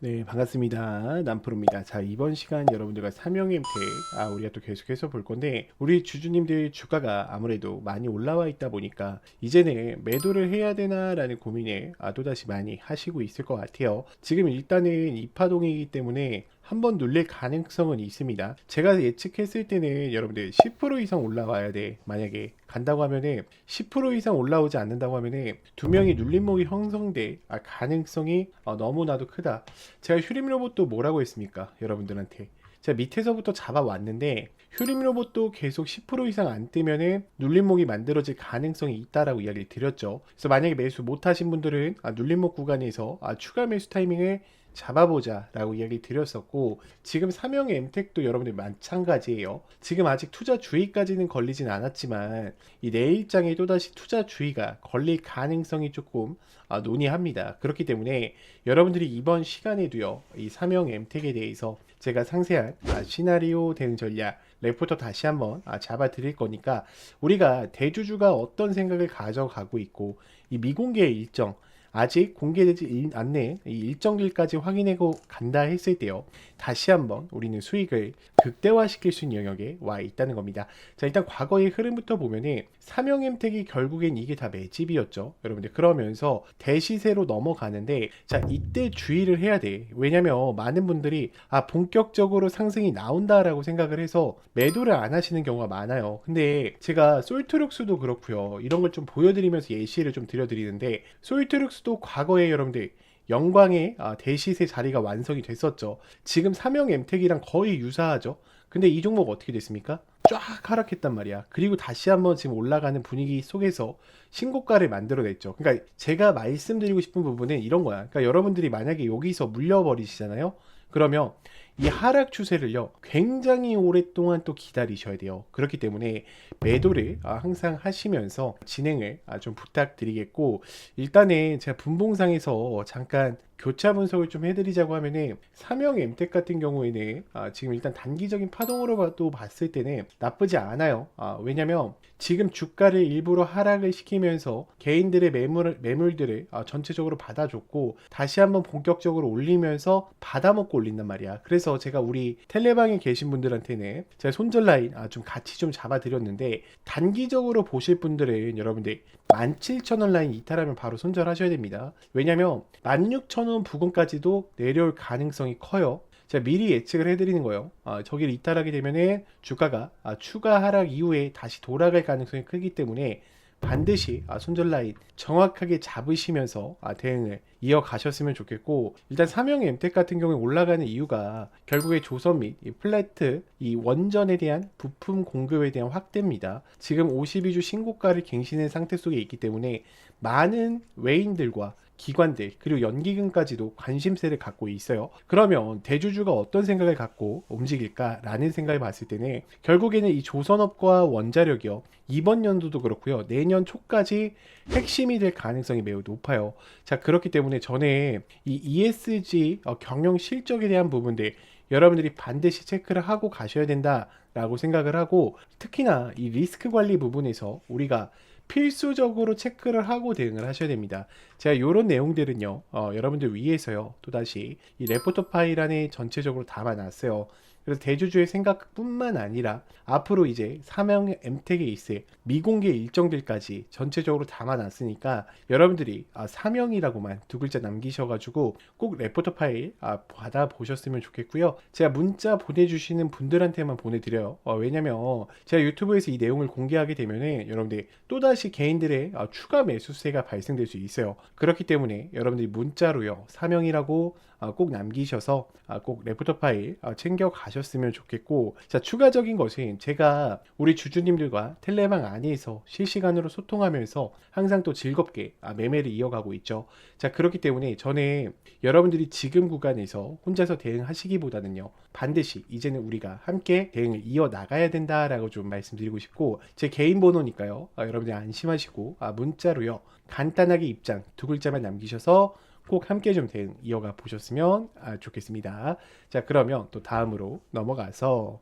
네, 반갑습니다. 남프로입니다. 자, 이번 시간 여러분들과 삼형엠택, 아, 우리가 또 계속해서 볼 건데, 우리 주주님들 주가가 아무래도 많이 올라와 있다 보니까, 이제는 매도를 해야 되나 라는 고민에 아, 또다시 많이 하시고 있을 것 같아요. 지금 일단은 이파동이기 때문에 한번 눌릴 가능성은 있습니다. 제가 예측했을 때는 여러분들 10% 이상 올라와야 돼. 만약에 간다고 하면은 10% 이상 올라오지 않는다고 하면은 두 명이 눌림목이 형성될 아, 가능성이 어, 너무나도 크다. 제가 휴림 로봇도 뭐라고 했습니까? 여러분들한테. 제가 밑에서부터 잡아왔는데 휴림 로봇도 계속 10% 이상 안 뜨면은 눌림목이 만들어질 가능성이 있다라고 이야기를 드렸죠. 그래서 만약에 매수 못 하신 분들은 아, 눌림목 구간에서 아, 추가 매수 타이밍을 잡아보자 라고 이야기 드렸었고 지금 삼형의 엠텍도 여러분들 마찬가지예요. 지금 아직 투자 주의까지는 걸리진 않았지만 이 내일장에 또다시 투자 주의가 걸릴 가능성이 조금 아, 논의합니다. 그렇기 때문에 여러분들이 이번 시간에도요 이 삼형 엠텍에 대해서 제가 상세한 아, 시나리오 대응 전략 레포터 다시 한번 아, 잡아 드릴 거니까 우리가 대주주가 어떤 생각을 가져가고 있고 이 미공개 일정 아직 공개되지 않는 이 일정일까지 확인하고 간다 했을 때요. 다시 한번 우리는 수익을 극대화시킬 수 있는 영역에 와 있다는 겁니다. 자, 일단 과거의 흐름부터 보면은 삼형 엠텍이 결국엔 이게 다 매집이었죠. 여러분들 그러면서 대시세로 넘어가는데 자, 이때 주의를 해야 돼. 왜냐면 많은 분들이 아, 본격적으로 상승이 나온다라고 생각을 해서 매도를 안 하시는 경우가 많아요. 근데 제가 솔트룩스도 그렇고요. 이런 걸 좀 보여드리면서 예시를 좀 드려드리는데 솔트룩스도 과거에 여러분들 영광의 아, 대시세 자리가 완성이 됐었죠. 지금 삼형 엠텍이랑 거의 유사하죠. 근데 이 종목 어떻게 됐습니까? 쫙 하락했단 말이야. 그리고 다시 한번 지금 올라가는 분위기 속에서 신고가를 만들어냈죠. 그러니까 제가 말씀드리고 싶은 부분은 이런 거야. 그러니까 여러분들이 만약에 여기서 물려버리시잖아요. 그러면 이 하락 추세를요 굉장히 오랫동안 또 기다리셔야 돼요 그렇기 때문에 매도를 아, 항상 하시면서 진행을 아, 좀 부탁드리겠고 일단은 제가 분봉상에서 잠깐 교차 분석을 좀 해드리자고 하면은 삼형 엠텍 같은 경우에는 아, 지금 일단 단기적인 파동으로도 봤을 때는 나쁘지 않아요 아, 왜냐면 지금 주가를 일부러 하락을 시키면서 개인들의 매물, 매물들을 아, 전체적으로 받아줬고 다시 한번 본격적으로 올리면서 받아먹고 올린단 말이야. 그래서 제가 우리 텔레방에 계신 분들한테는 제가 손절 라인 아, 좀 같이 좀 잡아드렸는데 단기적으로 보실 분들은 여러분들 17,000원 라인 이탈하면 바로 손절하셔야 됩니다. 왜냐면 16,000원 부근까지도 내려올 가능성이 커요. 제가 미리 예측을 해드리는 거예요. 아, 저기를 이탈하게 되면은 주가가 아, 추가 하락 이후에 다시 돌아갈 가능성이 크기 때문에 반드시 아, 손절 라인 정확하게 잡으시면서 아, 대응을 이어가셨으면 좋겠고 일단 삼형 엠텍 같은 경우에 올라가는 이유가 결국에 조선 및이 플래트 이 원전에 대한 부품 공급에 대한 확대입니다. 지금 52주 신고가를 갱신한 상태 속에 있기 때문에 많은 외인들과 기관들 그리고 연기금까지도 관심세를 갖고 있어요. 그러면 대주주가 어떤 생각을 갖고 움직일까라는 생각을 봤을 때는 결국에는 이 조선업과 원자력이요 이번 연도도 그렇고요 내년 초까지 핵심이 될 가능성이 매우 높아요. 자 그렇기 때문에 전에 이 ESG 어, 경영 실적에 대한 부분들 여러분들이 반드시 체크를 하고 가셔야 된다라고 생각을 하고 특히나 이 리스크 관리 부분에서 우리가 필수적으로 체크를 하고 대응을 하셔야 됩니다. 제가 이런 내용들은요, 어, 여러분들 위해서요, 또다시 이 레포터 파일 안에 전체적으로 담아놨어요. 그래서 대주주의 생각뿐만 아니라 앞으로 이제 사명 엠텍에 있을 미공개 일정들까지 전체적으로 담아놨으니까 여러분들이 아, 사명이라고만 두 글자 남기셔가지고 꼭 레포터 파일 아, 받아 보셨으면 좋겠고요. 제가 문자 보내주시는 분들한테만 보내드려요. 어, 왜냐면 제가 유튜브에서 이 내용을 공개하게 되면은 여러분들이 또다시 개인들의 아, 추가 매수세가 발생될 수 있어요. 그렇기 때문에 여러분들이 문자로요 사명이라고 아, 꼭 남기셔서 아, 꼭 레포터 파일 아, 챙겨 가 셨으면 좋겠고 자 추가적인 것은 제가 우리 주주님들과 텔레방 안에서 실시간으로 소통하면서 항상 또 즐겁게 아, 매매를 이어가고 있죠. 자 그렇기 때문에 저는 여러분들이 지금 구간에서 혼자서 대응하시기보다는요 반드시 이제는 우리가 함께 대응을 이어 나가야 된다라고 좀 말씀드리고 싶고 제 개인 번호니까요 아, 여러분들 안심하시고 아, 문자로요 간단하게 입장 두 글자만 남기셔서 꼭 함께 좀 대응 이어가 보셨으면 아, 좋겠습니다. 자, 그러면 또 다음으로 넘어가서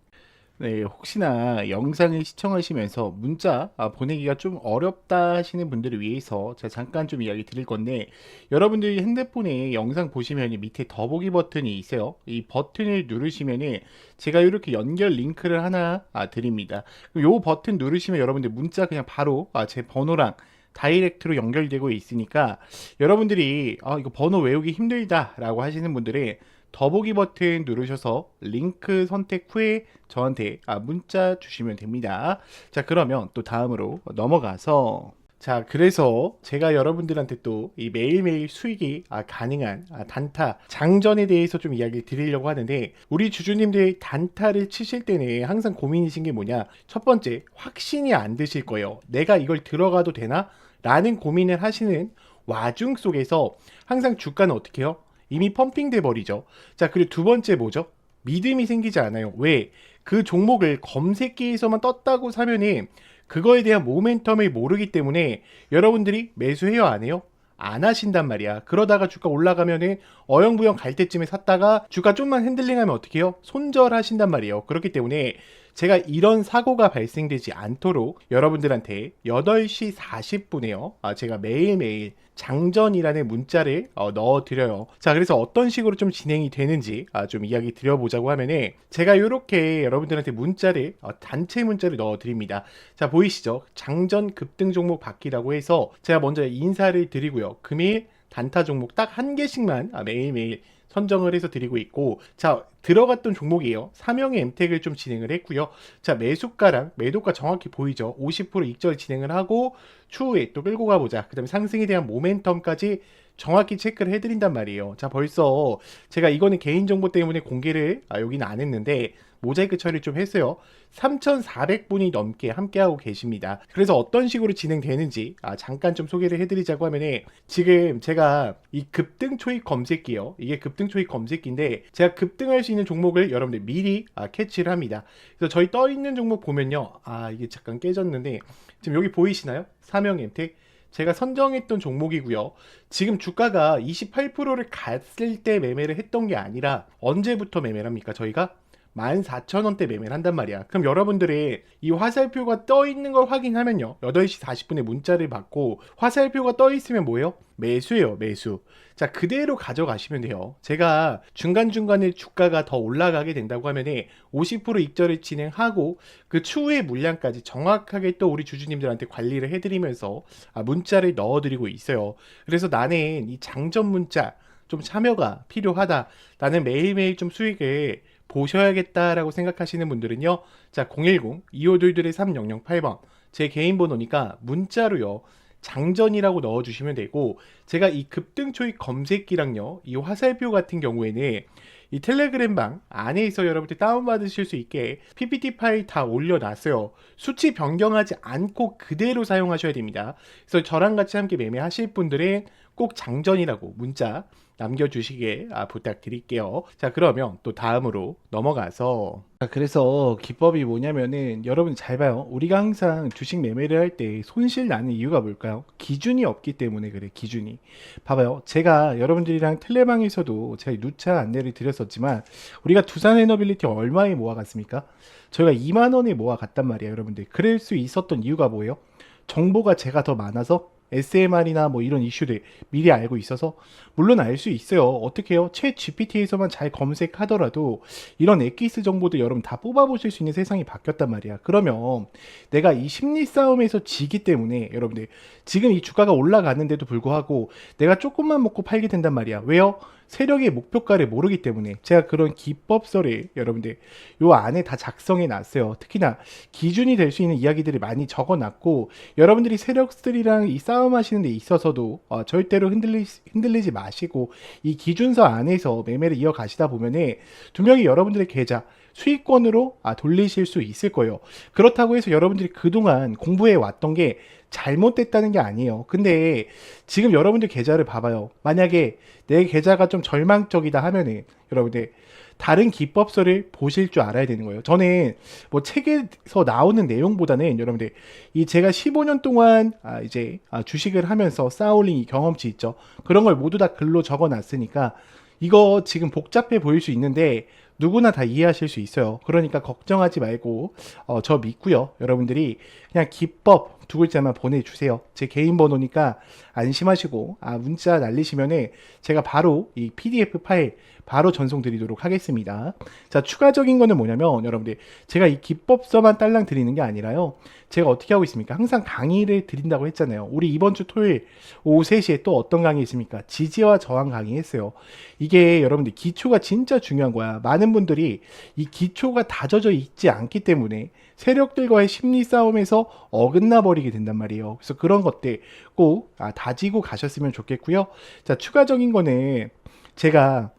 네, 혹시나 영상을 시청하시면서 문자 아, 보내기가 좀 어렵다 하시는 분들을 위해서 제가 잠깐 좀 이야기 드릴 건데 여러분들이 핸드폰에 영상 보시면 밑에 더보기 버튼이 있어요. 이 버튼을 누르시면은 제가 이렇게 연결 링크를 하나 아, 드립니다. 요 버튼 누르시면 여러분들 문자 그냥 바로 아, 제 번호랑 다이렉트로 연결되고 있으니까 여러분들이 아, 이거 번호 외우기 힘들다라고 하시는 분들은 더보기 버튼 누르셔서 링크 선택 후에 저한테 아, 문자 주시면 됩니다. 자, 그러면 또 다음으로 넘어가서 자, 그래서 제가 여러분들한테 또 이 매일매일 수익이 아, 가능한 아, 단타 장전에 대해서 좀 이야기를 드리려고 하는데 우리 주주님들 단타를 치실 때는 항상 고민이신 게 뭐냐? 첫 번째, 확신이 안 드실 거예요. 내가 이걸 들어가도 되나? 라는 고민을 하시는 와중 속에서 항상 주가는 어떻게 해요? 이미 펌핑돼 버리죠. 자, 그리고 두 번째 뭐죠? 믿음이 생기지 않아요. 왜? 그 종목을 검색기에서만 떴다고 사면은 그거에 대한 모멘텀을 모르기 때문에 여러분들이 매수해요, 안 해요? 안 하신단 말이야. 그러다가 주가 올라가면은 어영부영 갈 때쯤에 샀다가 주가 좀만 핸들링하면 어떻게 해요? 손절하신단 말이에요. 그렇기 때문에 제가 이런 사고가 발생되지 않도록 여러분들한테 8시 40분에요. 아, 제가 매일매일 장전이라는 문자를 어, 넣어드려요. 자, 그래서 어떤 식으로 좀 진행이 되는지 아, 좀 이야기 드려보자고 하면은 제가 이렇게 여러분들한테 문자를 어, 단체 문자를 넣어드립니다. 자, 보이시죠? 장전 급등 종목 받기라고 해서 제가 먼저 인사를 드리고요. 금일 단타 종목 딱 한 개씩만 아, 매일매일 선정을 해서 드리고 있고 자 들어갔던 종목이에요. 삼형의 엠텍을 좀 진행을 했고요. 자 매수가랑 매도가 정확히 보이죠. 50% 익절 진행을 하고 추후에 또 끌고 가보자. 그 다음에 상승에 대한 모멘텀까지 정확히 체크를 해드린단 말이에요. 자 벌써 제가 이거는 개인정보 때문에 공개를 아, 여기는 안 했는데 모자이크 처리 좀 했어요. 3,400분이 넘게 함께하고 계십니다. 그래서 어떤 식으로 진행되는지 아, 잠깐 좀 소개를 해드리자고 하면은 지금 제가 이 급등 초입 검색기요. 이게 급등 초입 검색기인데 제가 급등할 수 있는 종목을 여러분들 미리 아, 캐치를 합니다. 그래서 저희 떠 있는 종목 보면요. 아 이게 잠깐 깨졌는데 지금 여기 보이시나요? 사명 엠텍 제가 선정했던 종목이고요. 지금 주가가 28%를 갔을 때 매매를 했던 게 아니라 언제부터 매매를 합니까? 저희가 14,000원대 매매를 한단 말이야. 그럼 여러분들이 이 화살표가 떠 있는 걸 확인하면요. 8시 40분에 문자를 받고 화살표가 떠 있으면 뭐예요? 매수예요, 매수. 자, 그대로 가져가시면 돼요. 제가 중간중간에 주가가 더 올라가게 된다고 하면은 50% 입절을 진행하고 그 추후의 물량까지 정확하게 또 우리 주주님들한테 관리를 해드리면서 아, 문자를 넣어드리고 있어요. 그래서 나는 이 장전 문자 좀 참여가 필요하다. 나는 매일매일 좀 수익을 보셔야겠다라고 생각하시는 분들은요. 자, 010-2522-3008번. 제 개인 번호니까 문자로요. 장전이라고 넣어주시면 되고, 제가 이 급등 초입 검색기랑요, 이 화살표 같은 경우에는 이 텔레그램방 안에서 여러분들 다운받으실 수 있게 PPT 파일 다 올려놨어요. 수치 변경하지 않고 그대로 사용하셔야 됩니다. 그래서 저랑 같이 함께 매매하실 분들은 꼭 장전이라고 문자 남겨주시길 아, 부탁드릴게요. 자, 그러면 또 다음으로 넘어가서. 자, 그래서 기법이 뭐냐면은 여러분 잘 봐요. 우리가 항상 주식 매매를 할 때 손실 나는 이유가 뭘까요? 기준이 없기 때문에 그래, 기준이. 봐봐요. 제가 여러분들이랑 텔레방에서도 제가 누차 안내를 드렸었지만 우리가 두산 에너빌리티 얼마에 모아갔습니까? 저희가 2만 원에 모아갔단 말이에요, 여러분들. 그럴 수 있었던 이유가 뭐예요? 정보가 제가 더 많아서 SMR이나 뭐 이런 이슈들 미리 알고 있어서 물론 알 수 있어요. 어떻게 해요? 채 GPT에서만 잘 검색하더라도 이런 엑기스 정보도 여러분 다 뽑아보실 수 있는 세상이 바뀌었단 말이야. 그러면 내가 이 심리 싸움에서 지기 때문에 여러분들 지금 이 주가가 올라가는데도 불구하고 내가 조금만 먹고 팔게 된단 말이야. 왜요? 세력의 목표가를 모르기 때문에 제가 그런 기법서를 여러분들 요 안에 다 작성해 놨어요. 특히나 기준이 될 수 있는 이야기들을 많이 적어 놨고 여러분들이 세력들이랑 이 싸움하시는 데 있어서도 어, 절대로 흔들리, 흔들리지 마시고 이 기준서 안에서 매매를 이어가시다 보면은 두 명이 여러분들의 계좌 수익권으로 아, 돌리실 수 있을 거예요. 그렇다고 해서 여러분들이 그동안 공부해 왔던 게 잘못됐다는 게 아니에요. 근데 지금 여러분들 계좌를 봐봐요. 만약에 내 계좌가 좀 절망적이다 하면은 여러분들 다른 기법서를 보실 줄 알아야 되는 거예요. 저는 뭐 책에서 나오는 내용보다는 여러분들 이 제가 15년 동안 아 이제 아 주식을 하면서 쌓아올린 이 경험치 있죠. 그런 걸 모두 다 글로 적어 놨으니까 이거 지금 복잡해 보일 수 있는데 누구나 다 이해하실 수 있어요. 그러니까 걱정하지 말고 어, 저 믿고요. 여러분들이 그냥 기법 두 글자만 보내주세요. 제 개인 번호니까 안심하시고 아 문자 날리시면은 제가 바로 이 PDF 파일 바로 전송 드리도록 하겠습니다. 자 추가적인 거는 뭐냐면 여러분들 제가 이 기법서만 딸랑 드리는 게 아니라요. 제가 어떻게 하고 있습니까? 항상 강의를 드린다고 했잖아요. 우리 이번 주 토요일 오후 3시에 또 어떤 강의 있습니까? 지지와 저항 강의 했어요. 이게 여러분들 기초가 진짜 중요한 거야. 많은 분들이 이 기초가 다져져 있지 않기 때문에 세력들과의 심리 싸움에서 어긋나 버리게 된단 말이에요. 그래서 그런 것들 꼭 아, 다지고 가셨으면 좋겠고요. 자, 추가적인 거는 제가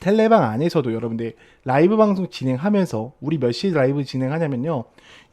텔레방 안에서도 여러분들 라이브 방송 진행하면서 우리 몇 시에 라이브 진행하냐면요.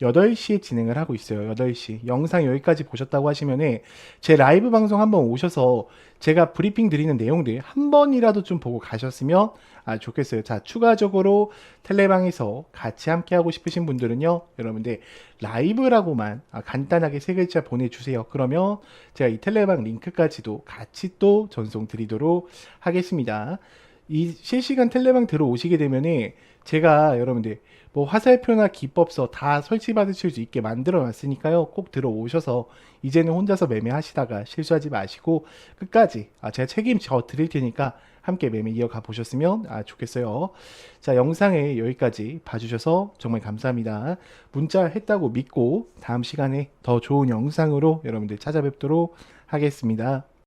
8시에 진행을 하고 있어요. 8시. 영상 여기까지 보셨다고 하시면은 제 라이브 방송 한번 오셔서 제가 브리핑 드리는 내용들 한 번이라도 좀 보고 가셨으면 아 좋겠어요. 자, 추가적으로 텔레방에서 같이 함께 하고 싶으신 분들은요. 여러분들 라이브라고만 아, 간단하게 세 글자 보내주세요. 그러면 제가 이 텔레방 링크까지도 같이 또 전송 드리도록 하겠습니다. 이 실시간 텔레방 들어오시게 되면은 제가 여러분들 뭐 화살표나 기법서 다 설치 받으실 수 있게 만들어 놨으니까요. 꼭 들어오셔서 이제는 혼자서 매매하시다가 실수하지 마시고 끝까지 아, 제가 책임져 드릴 테니까 함께 매매 이어가 보셨으면 아, 좋겠어요. 자, 영상에 여기까지 봐주셔서 정말 감사합니다. 문자 했다고 믿고 다음 시간에 더 좋은 영상으로 여러분들 찾아뵙도록 하겠습니다.